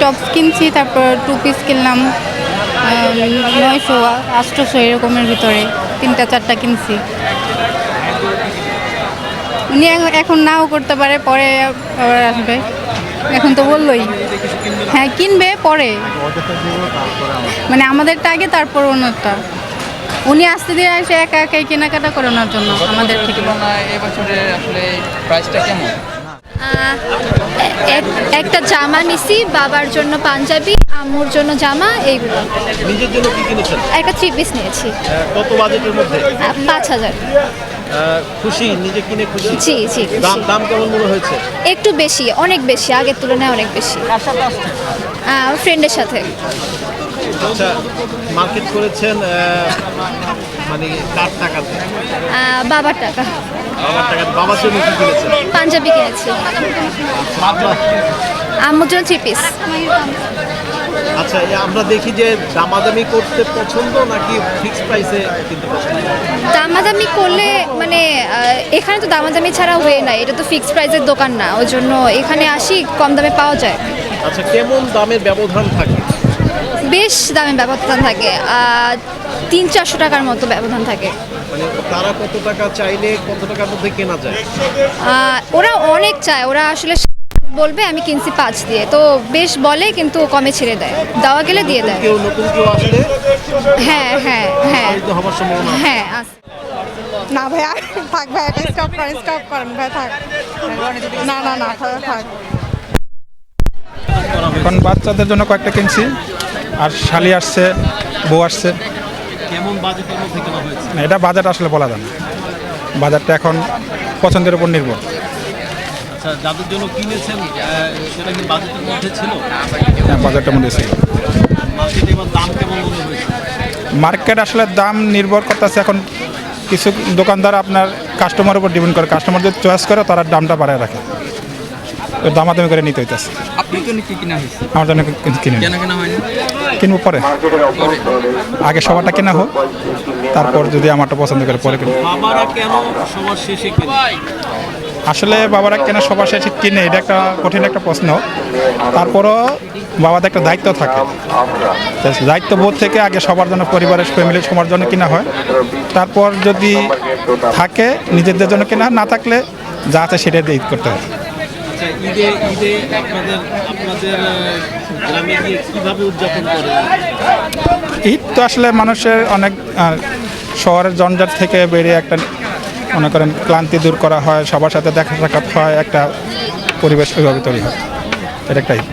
Tops কিনছি তারপর two piece কিনলাম নয়শো আটশোশো এরকমের ভিতরে তিনটা চারটা কিনছি। উনি এখন- এখন নাও করতে পারে পরে আবার আসবে। এখন তো বললোই। হ্যাঁ কিনবে পরে। মানে আমাদেরটা আগে তারপর অন্যটা উনি আসতে দিয়ে আসে একা একাই কেনাকাটা করে ওনার জন্য আমাদের থেকে। এবছরে আসলে প্রাইসটা কেমন? একটা জামা নিছি বাবার জন্য পাঞ্জাবি আম্মুর জন্য জামা এইগুলো। নিজের জন্য কি কিনেছেন? একটা থ্রি পিস নিয়েছি। কত বাজেটের মধ্যে? পাঁচ হাজার। খুশি? নিজে কিনে খুশি? জি জি দাম দাম কেমন মনে হয়েছে? একটু বেশি অনেক বেশি আগের তুলনায় অনেক বেশি। ফ্রেন্ডের সাথে আচ্ছা মার্কেট করেছেন মানে কার টাকাতে? বাবার টাকা। বাবার জন্য কি কিনেছেন পাঞ্জাবি কিনেছি। আম্মুর জন্য থ্রি পিস আচ্ছা আমরা দেখি যে দামাদামি করতে পছন্দ নাকি ফিক্সড প্রাইসে কিনতে পছন্দ? দামাদামি করলে মানে এখানে তো দামাদামি ছাড়া হয়ে নাই এটা তো ফিক্সড প্রাইসের দোকান না ওই জন্য এখানে আসি কম দামে পাওয়া যায়। আচ্ছা কেমন দামের ব্যবধান থাকে? বেশ দামে ব্যবধান থাকে। তিন চারশো টাকার মতো ব্যবধান থাকে। মানে তারা কত টাকা চাইলে কত টাকার মধ্যে কেনা যায়? ওরা অনেক চায়। ওরা আসলে বলবে আমি কিনছি পাঁচ দিয়ে। তো বেশ বলে কিন্তু কমে ছেড়ে দেয়। দেওয়া গেলে দিয়ে দেয়। কেউ নতুন কেউ আসলে? হ্যাঁ হ্যাঁ হ্যাঁ। হ্যাঁ না ভাইয়া থাক ভাই এটা স্টপ করেন স্টপ করেন ভাই থাক। না না না থাক থাক। এখন বাচ্চাদের জন্য কয়েকটা কিনছি। আর শালি আসছে বউ আসছে। কেমন বাজেটের মধ্যে কেনা হয়েছে? না, এটা বাজার আসলে বলা যায় না। বাজারটা এখন পছন্দের উপর নির্ভর। আচ্ছা যাদের জন্য কিনেছেন সেটা কি বাজেটের মধ্যে ছিল? হ্যাঁ, বাজারটার মধ্যে ছিল। মার্কেটে এবার দাম কেমন মনে হয়েছে? মার্কেট আসলে দাম নির্ভর করতেছে এখন। কিছু দোকানদার আপনার কাস্টমার উপর ডিপেন্ড করে। কাস্টমার যদি চয়েস করে তারা দামটা বাড়ায় রাখে। দামাদামি করে নিতে হইতেছে। আপনার জন্য কি কিনা হয়েছে? আমার জন্য কিন- কিনে কেনা কেনা হয়নি কিনবো পরে। আগে সবারটা কেনা হোক তারপর যদি আমারটা পছন্দ করে পরে কিনবো। বাবারা কেন সবার শেষে আসলে বাবারা কেন সবার শেষে কিনে এটা একটা কঠিন একটা প্রশ্ন। তারপরও বাবাদের একটা দায়িত্ব থাকে। দায়িত্ব বোধ থেকে আগে সবার জন্য পরিবারের ফ্যামিলির সবার জন্য কেনা হয়। তারপর যদি থাকে নিজেদের জন্য কেনা না থাকলে যা আছে সেটা দিয়ে করতে হয়। আচ্ছা ঈদে ঈদে আপনাদের আপনাদের গ্রামে গিয়ে উদযাপন করেন? ঈদ তো আসলে মানুষের অনেক শহরের জঞ্জাট থেকে বেরিয়ে একটা, মনে করেন, ক্লান্তি দূর করা হয়, সবার সাথে দেখা সাক্ষাৎ হয়, একটা পরিবেশ ওইভাবে তৈরি হয়। এটা একটা ঈদ।